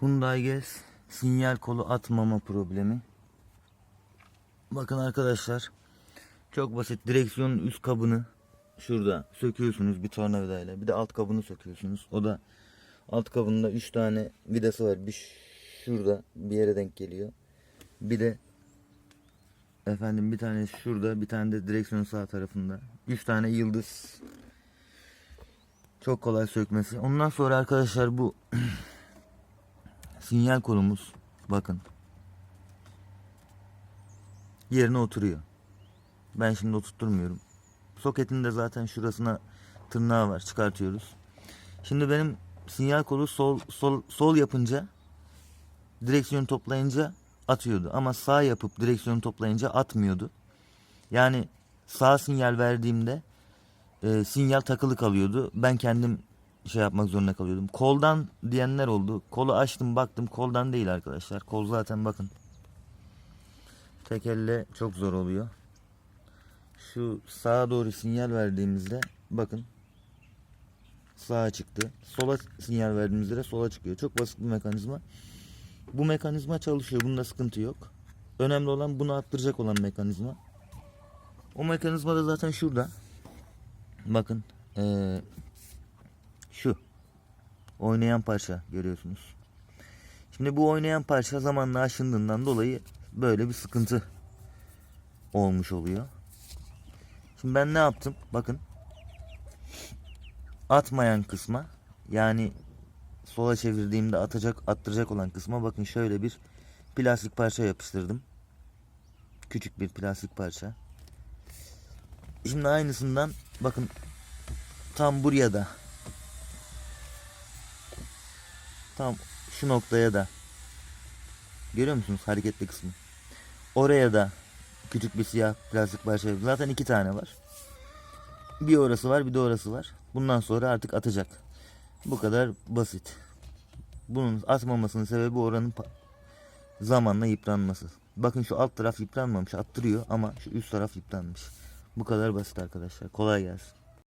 Hyundai Gez sinyal kolu atmama problemi. Bakın arkadaşlar çok basit direksiyonun üst kabını şurada söküyorsunuz bir tornavidayla. Bir de alt kabını söküyorsunuz. O da alt kabında 3 tane vidası var. Bir şurada bir yere denk geliyor. Bir de efendim bir tane şurada bir tane de direksiyonun sağ tarafında. 3 tane yıldız. Çok kolay sökmesi. Ondan sonra arkadaşlar bu sinyal kolumuz bakın yerine oturuyor. Ben şimdi oturtturmuyorum. Soketin de zaten şurasına tırnağı var. Çıkartıyoruz. Şimdi benim sinyal kolu sol sol sol yapınca direksiyonu toplayınca atıyordu ama sağ yapıp direksiyonu toplayınca atmıyordu. Yani sağ sinyal verdiğimde e, sinyal takılı kalıyordu. Ben kendim şey yapmak zorunda kalıyordum. Koldan diyenler oldu. Kolu açtım baktım koldan değil arkadaşlar. Kol zaten bakın. Tek elle çok zor oluyor. Şu sağa doğru sinyal verdiğimizde bakın sağa çıktı. Sola sinyal verdiğimizde de sola çıkıyor. Çok basit bir mekanizma. Bu mekanizma çalışıyor. Bunda sıkıntı yok. Önemli olan bunu attıracak olan mekanizma. O mekanizma da zaten şurada. Bakın. Ee, şu. Oynayan parça görüyorsunuz. Şimdi bu oynayan parça zamanla aşındığından dolayı böyle bir sıkıntı olmuş oluyor. Şimdi ben ne yaptım? Bakın. Atmayan kısma yani sola çevirdiğimde atacak attıracak olan kısma bakın şöyle bir plastik parça yapıştırdım. Küçük bir plastik parça. Şimdi aynısından bakın tam buraya da tam şu noktaya da görüyor musunuz hareketli kısmı? Oraya da küçük bir siyah plastik parça. Zaten iki tane var. Bir orası var bir de orası var. Bundan sonra artık atacak. Bu kadar basit. Bunun atmamasının sebebi oranın zamanla yıpranması. Bakın şu alt taraf yıpranmamış attırıyor ama şu üst taraf yıpranmış. Bu kadar basit arkadaşlar. Kolay gelsin.